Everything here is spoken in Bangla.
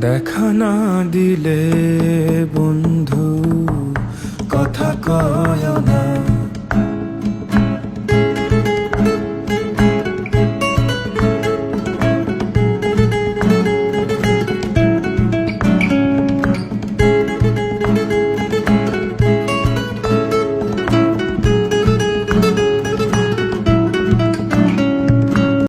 দেখা না দিলে বন্ধু কথা কয় না